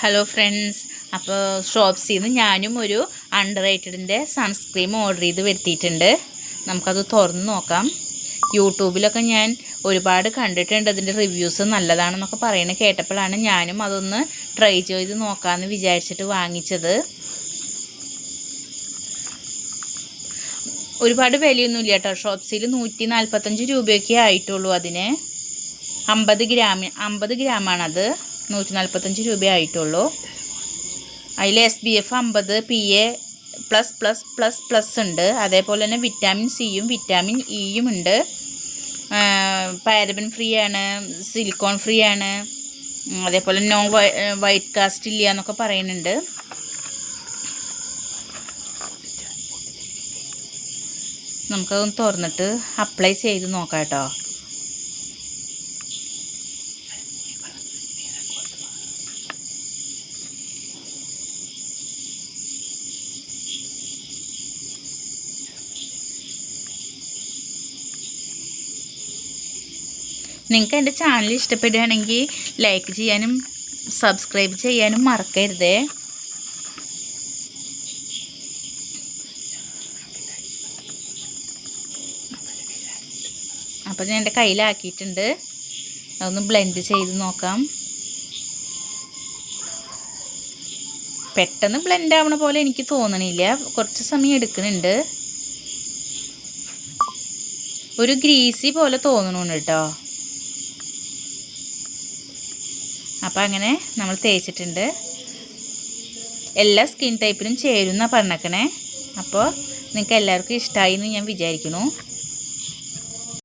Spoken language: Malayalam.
ഹലോ ഫ്രണ്ട്സ് അപ്പോൾ ഷോപ്സിൽ നിന്ന് ഞാനും ഒരു അണ്ടർ റേറ്റഡിന്റെ സൺസ്ക്രീം ഓർഡർ ചെയ്ത് വരുത്തിയിട്ടുണ്ട്. നമുക്കത് തുറന്ന് നോക്കാം. യൂട്യൂബിലൊക്കെ ഞാൻ ഒരുപാട് കണ്ടിട്ടുണ്ട്. അതിന്റെ റിവ്യൂസ് നല്ലതാണെന്നൊക്കെ പറയുന്നത് കേട്ടപ്പോഴാണ് ഞാനും അതൊന്ന് ട്രൈ ചെയ്ത് നോക്കാമെന്ന് വിചാരിച്ചിട്ട് വാങ്ങിച്ചത്. ഒരുപാട് വിലയൊന്നുമില്ല കേട്ടോ. ഷോപ്സിൽ നൂറ്റി നാൽപ്പത്തഞ്ച് രൂപയൊക്കെ ആയിട്ടുള്ളൂ അതിന്. അമ്പത് ഗ്രാം അമ്പത് ഗ്രാമാണത്. നൂറ്റി നാൽപ്പത്തഞ്ച് രൂപ ആയിട്ടുള്ളൂ അതിൽ എസ് ബി എഫ് അമ്പത് P A plus plus plus plus ഉണ്ട്. അതേപോലെ തന്നെ വിറ്റാമിൻ സിയും വിറ്റാമിൻ ഇയും ഉണ്ട്. പാരബൻ ഫ്രീ ആണ് സിലിക്കോൺ ഫ്രീ ആണ്. അതേപോലെ നോ വൈറ്റ് കാസ്റ്റ് ഇല്ല എന്നൊക്കെ പറയുന്നുണ്ട്. നമുക്കതൊന്ന് തുറന്നിട്ട് അപ്ലൈ ചെയ്ത് നോക്കാം കേട്ടോ. നിങ്ങൾക്ക് എന്റെ ചാനൽ ഇഷ്ടപ്പെടുകയാണെങ്കിൽ ലൈക്ക് ചെയ്യാനും സബ്സ്ക്രൈബ് ചെയ്യാനും മറക്കരുതേ. അപ്പോൾ ഞാൻ എന്റെ കയ്യിലാക്കിയിട്ടുണ്ട്. അതൊന്ന് ബ്ലെൻഡ് ചെയ്ത് നോക്കാം. പെട്ടെന്ന് ബ്ലെൻഡ് ആവണ പോലെ എനിക്ക് തോന്നണില്ല. കുറച്ച് സമയം എടുക്കുന്നുണ്ട്. ഒരു ഗ്രീസി പോലെ തോന്നണുണ്ട് കേട്ടോ അപ്പോൾ അങ്ങനെ നമ്മൾ തേച്ചിട്ടുണ്ട്. എല്ലാ സ്കിൻ ടൈപ്പിനും ചേരുന്ന പറഞ്ഞേക്കണേ. അപ്പോൾ നിങ്ങൾക്ക് എല്ലാവർക്കും ഇഷ്ടമായി എന്ന് ഞാൻ വിചാരിക്കുന്നു.